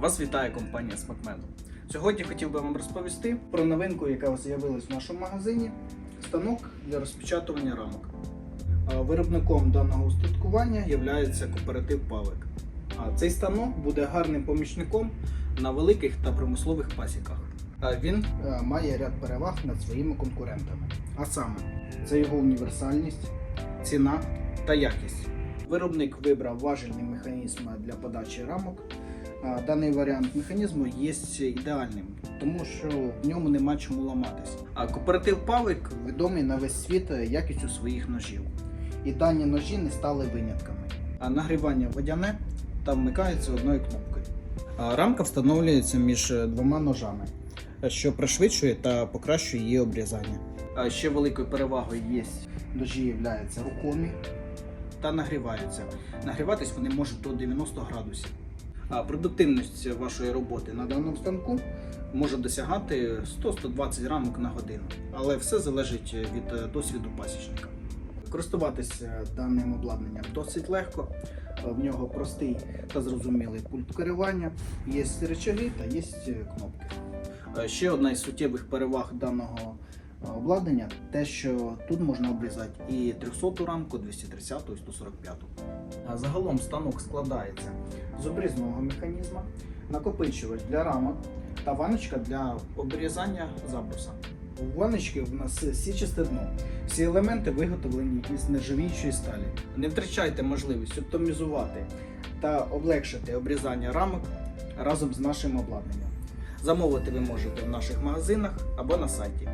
Вас вітає компанія SmartMed. Сьогодні хотів би вам розповісти про новинку, яка з'явилась в нашому магазині станок для розпечатування рамок. Виробником даного устаткування є кооператив Павик. Цей станок буде гарним помічником на великих та промислових пасіках. Він е, має ряд переваг над своїми конкурентами. А саме, це його універсальність, ціна та якість. Виробник вибрав важельний механізм для подачі рамок. Даний варіант механізму є ідеальним, тому що в ньому нема чому ламатись. А кооператив Павик відомий на весь світ якістю своїх ножів. І дані ножі не стали винятками. А нагрівання водяне та вмикається одною кнопкою. А рамка встановлюється між двома ножами, що пришвидшує та покращує її обрізання. А ще великою перевагою є ножі являються рухомі та нагріваються. Нагріватись вони можуть до 90 градусів. Продуктивність вашої роботи на даному станку може досягати 100-120 рамок на годину, але все залежить від е, досвіду пасічника. Користуватися даним обладнанням досить легко. В нього простий та зрозумілий пульт керування, є речаги та є кнопки. Е, Ще одна із суттєвих переваг даного е, обладнання те, що тут можна обрізати і 300 рамку, 230 і 145. А Загалом станок складається з обрізного механізму, накопичувач для рамок та ваночка для обрізання забруса. У ваночки в нас січасте дно. Всі елементи виготовлені із нержавіючої сталі. Не втрачайте можливість оптимізувати та облегшити обрізання рамок разом з нашим обладнанням. Замовити ви можете в наших магазинах або на сайті.